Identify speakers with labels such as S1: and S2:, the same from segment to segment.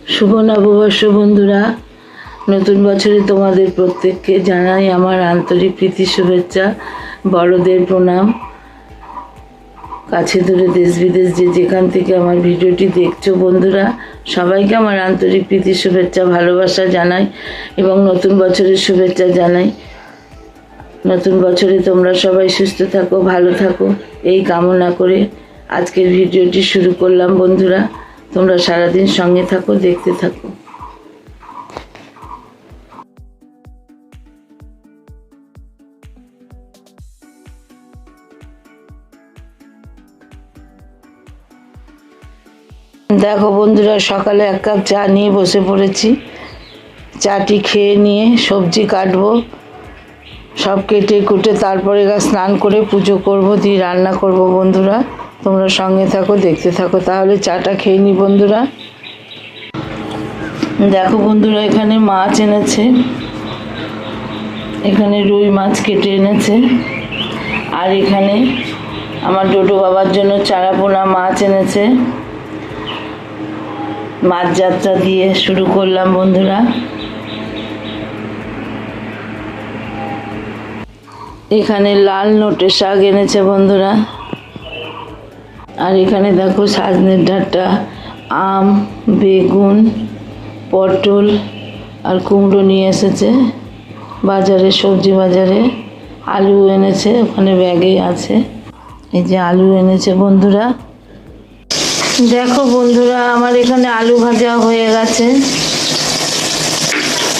S1: শুভ নববর্ষ বন্ধুরা, নতুন বছরে তোমাদের প্রত্যেককে জানাই আমার আন্তরিক প্রীতি, শুভেচ্ছা, বড়দের প্রণাম। কাছে দূরে দেশ বিদেশ যে যেখান থেকে আমার ভিডিওটি দেখছ বন্ধুরা, সবাইকে আমার আন্তরিক প্রীতি, শুভেচ্ছা, ভালোবাসা জানাই এবং নতুন বছরের শুভেচ্ছা জানাই। নতুন বছরে তোমরা সবাই সুস্থ থাকো, ভালো থাকো, এই কামনা করে আজকের ভিডিওটি শুরু করলাম বন্ধুরা। তোমরা সারাদিন সঙ্গে থাকো, দেখতে থাকো। দেখো বন্ধুরা, সকালে এক কাপ চা নিয়ে বসে পড়েছি। চাটি খেয়ে নিয়ে সবজি কাটবো, সব কেটে কুটে তারপরে গা স্নান করে পুজো করব, দিয়ে রান্না করব বন্ধুরা। তোমরা সঙ্গে থাকো, দেখতে থাকো। তাহলে চাটা খেয়ে নি বন্ধুরা। দেখো বন্ধুরা, এখানে মাছ এনেছে। এখানে রুই মাছ কেটে এনেছে। আর এখানে আমার ডোডো বাবার জন্য চারাপোনা মাছ এনেছে। মাছ যাত্রা দিয়ে শুরু করলাম বন্ধুরা। এখানে লাল নোটে শাক এনেছে বন্ধুরা। আর এখানে দেখো সাজনের ডাঁটা, আম, বেগুন, পটল আর কুমড়ো নিয়ে এসেছে। বাজারে, সবজি বাজারে আলু এনেছে, ওখানে ব্যাগে আছে। এই যে আলু এনেছে বন্ধুরা। দেখো বন্ধুরা, আমার এখানে আলু ভাজা হয়ে গেছে।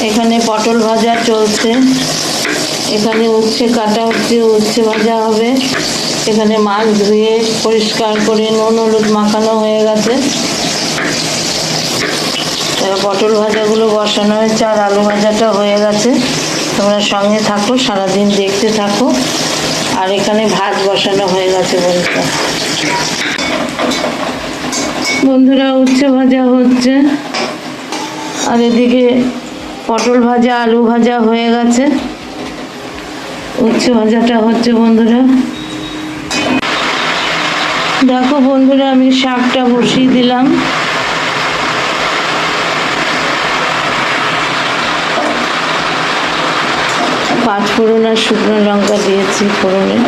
S1: এখানে পটল ভাজা চলছে। এখানে উচ্ছে কাটা হচ্ছে উচ্ছে ভাজা হবে। এখানে মাছ ধুয়ে পরিষ্কার করে নুন, হলুদ মাখানো হয়ে গেছে। পটল ভাজাগুলো বসানো হয়েছে আর আলু ভাজাটা হয়ে গেছে। তোমরা সঙ্গে থাকো, সারাদিন দেখতে থাকো। আর এখানে ভাত বসানো হয়ে গেছে বন্ধুরা। বন্ধুরা, উচ্ছে ভাজা হচ্ছে। আর এদিকে পটল ভাজা, আলু ভাজা হয়ে গেছে। উচ্ছে ভাজাটা হচ্ছে বন্ধুরা। দেখো বন্ধুরা, আমি শাকটা বসিয়ে দিলাম। পাঁচ ফোড়ন আর শুকনো লঙ্কা দিয়েছি ফোড়নে।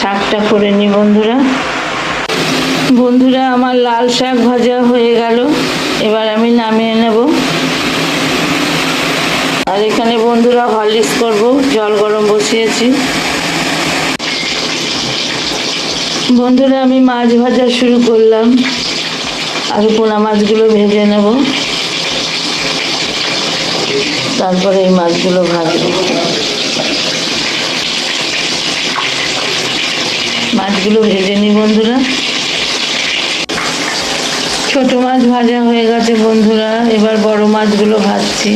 S1: শাকটা করে নি বন্ধুরা। বন্ধুরা, আমার লাল শাক ভাজা হয়ে গেল। এবার আমি নামিয়ে নেব। আর এখানে বন্ধুরা হরলিক্স করব, জল গরম বসিয়েছি। বন্ধুরা, আমি মাছ ভাজা শুরু করলাম। আর পোনা মাছগুলো ভেজে নেব। তারপরে এই মাছগুলো ভাজবো। মাছগুলো ভেজে নিই বন্ধুরা। ছোট মাছ ভাজা হয়ে গেছে বন্ধুরা, এবার বড় মাছগুলো ভাজছি।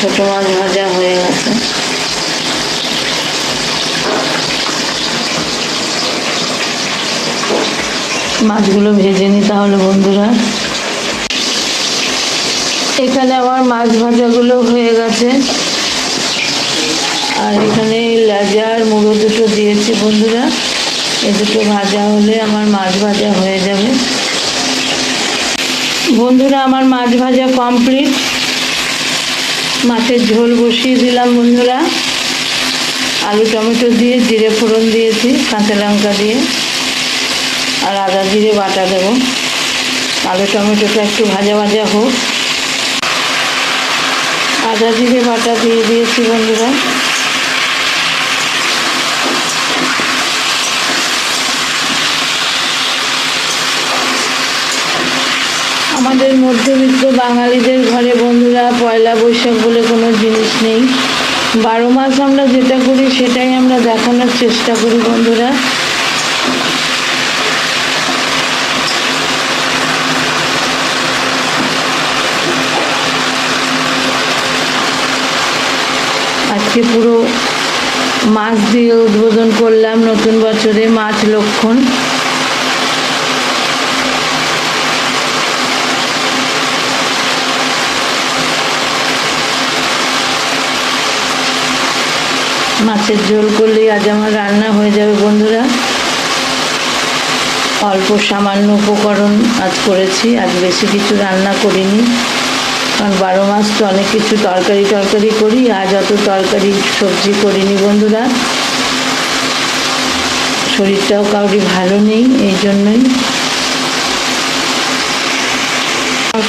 S1: ছোট মাছ ভাজা হয়ে গেছে। মাছগুলো ভেজে নিই তাহলে বন্ধুরা। এখানে আমার মাছ ভাজাগুলো হয়ে গেছে। আর এখানে লাজার মুড়ো দুটো দিয়েছি বন্ধুরা। এ দুটো ভাজা হলে আমার মাছ ভাজা হয়ে যাবে। বন্ধুরা, আমার মাছ ভাজা কমপ্লিট মাছের ঝোল বসিয়ে দিলাম বন্ধুরা। আলু টমেটো দিয়ে, জিরে ফোড়ন দিয়েছি, কাঁচা লঙ্কা দিয়ে। আর আদা জিরে বাটা দেবো। আলু টমেটোটা একটু ভাজা ভাজা হোক। আদা জিরে বাটা দিয়ে দিয়েছি বন্ধুরা। আমাদের মধ্যবিত্ত বাঙালিদের ঘরে বন্ধুরা পয়লা বৈশাখ বলে কোনো জিনিস নেই। বারো মাস আমরা যেটা করি সেটাই আমরা দেখানোর চেষ্টা করি বন্ধুরা। আজকে পুরো মাছ দিয়ে উদ্বোধন করলাম নতুন বছরে মাছ লক্ষণ। মাছের ঝোল করলেই আজ আমার রান্না হয়ে যাবে বন্ধুরা। অল্প সামান্য উপকরণ আজ করেছি, আজ বেশি কিছু রান্না করিনি। কারণ বারো মাস তো অনেক কিছু তরকারি টরকারি করি, আজ অত তরকারি সবজি করিনি বন্ধুরা। শরীরটাও কাউরি ভালো নেই, এই জন্যই।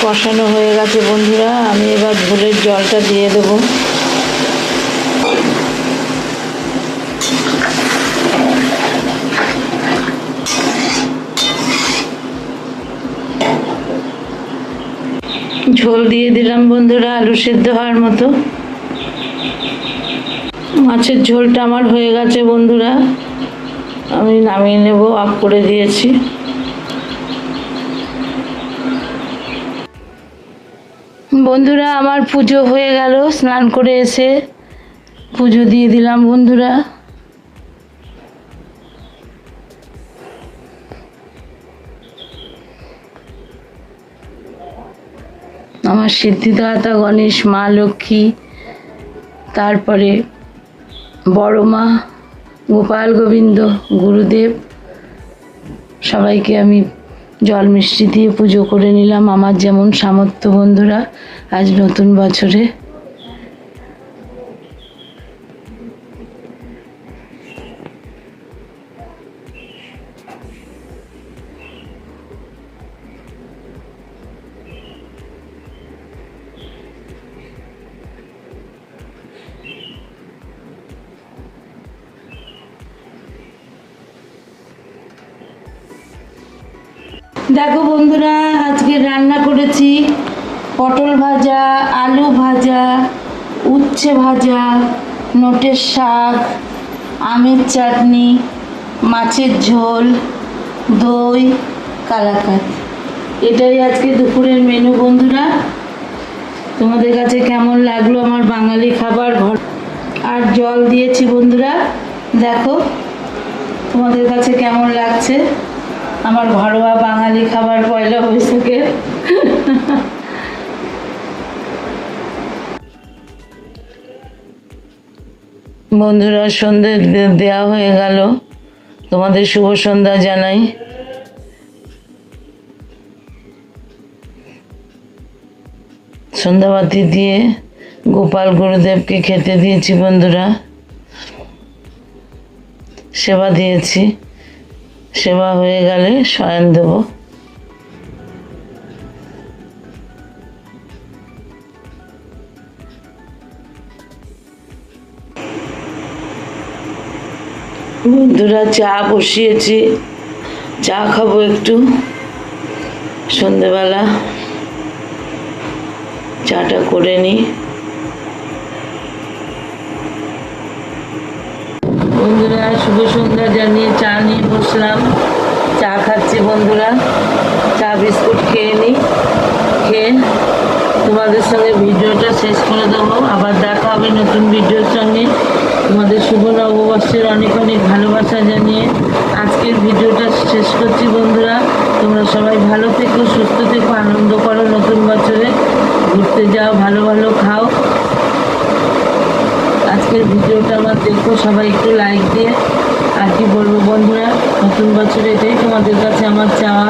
S1: কষানো হয়ে গেছে বন্ধুরা, আমি এবার ঝোলের জলটা দিয়ে দেবো। ঝোল দিয়ে দিলাম বন্ধুরা, আলু সেদ্ধ হওয়ার মতো। মাছের ঝোলটা আমার হয়ে গেছে বন্ধুরা। আমি নামিয়ে নেব অফ করে দিয়েছি। বন্ধুরা, আমার পুজো হয়ে গেল, স্নান করে এসে পুজো দিয়ে দিলাম বন্ধুরা। আমার সিদ্ধিদাতা গণেশ, মা লক্ষ্মী, তারপরে বড় মা, গোপাল গোবিন্দ, গুরুদেব, সবাইকে আমি জল মিষ্টি দিয়ে পুজো করে নিলাম। আমার যেমন সামর্থ্য বন্ধুরা, আজ নতুন বছরে দেখো বন্ধুরা, আজকে রান্না করেছি পটল ভাজা, আলু ভাজা, উচ্ছে ভাজা, নোটের শাক, আমের চাটনি, মাছের ঝোল, দই কালাকাত এটাই আজকে দুপুরের মেনু বন্ধুরা। তোমাদের কাছে কেমন লাগল আমার বাঙালি খাবার? ঘর আর জল দিয়েছি বন্ধুরা। দেখো, তোমাদের কাছে কেমন লাগছে? আমার ঘরোয়া বাঙালি খাবার পয়লা বৈশাখের। বন্ধুরা, সন্ধে দেওয়া হয়ে গেল। তোমাদের শুভ সন্ধ্যা জানাই। সন্ধ্যাবাতি দিয়ে গোপাল গুরুদেবকে খেতে দিয়েছি বন্ধুরা। সেবা দিয়েছি। সেবা হয়ে গেলে শয়ন দেব। বন্ধুরা, চা বসিয়েছি। চা খাব একটু। সন্ধেবেলা। চাটা করে নিই। বন্ধুরা শুভ সন্ধ্যা জানিয়ে চা নিয়ে বসলাম। চা খাচ্ছি বন্ধুরা। চা বিস্কুট খেয়ে নিই খেয়ে তোমাদের সঙ্গে ভিডিওটা শেষ করে দেবো। আবার দেখা হবে নতুন ভিডিওর সঙ্গে। তোমাদের শুভ নববর্ষের অনেক অনেক ভালোবাসা জানিয়ে আজকের ভিডিওটা শেষ করছি বন্ধুরা। তোমরা সবাই ভালো থেকো, সুস্থ থেকো, আনন্দ করো নতুন বছরে। ঘুরতে যাও, ভালো ভালো খাও। আজকের ভিডিওটা আমার দেখো, সবাই একটু লাইক দিয়ে। আর কি বলব বন্ধুরা, নতুন বছর এটাই তোমাদের কাছে আমার চাওয়া।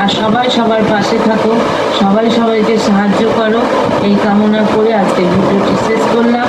S1: আর সবাই সবার পাশে থাকো, সবাই সবাইকে সাহায্য করো। এই কামনা করে আজকে ভিডিওটি শেষ করলাম।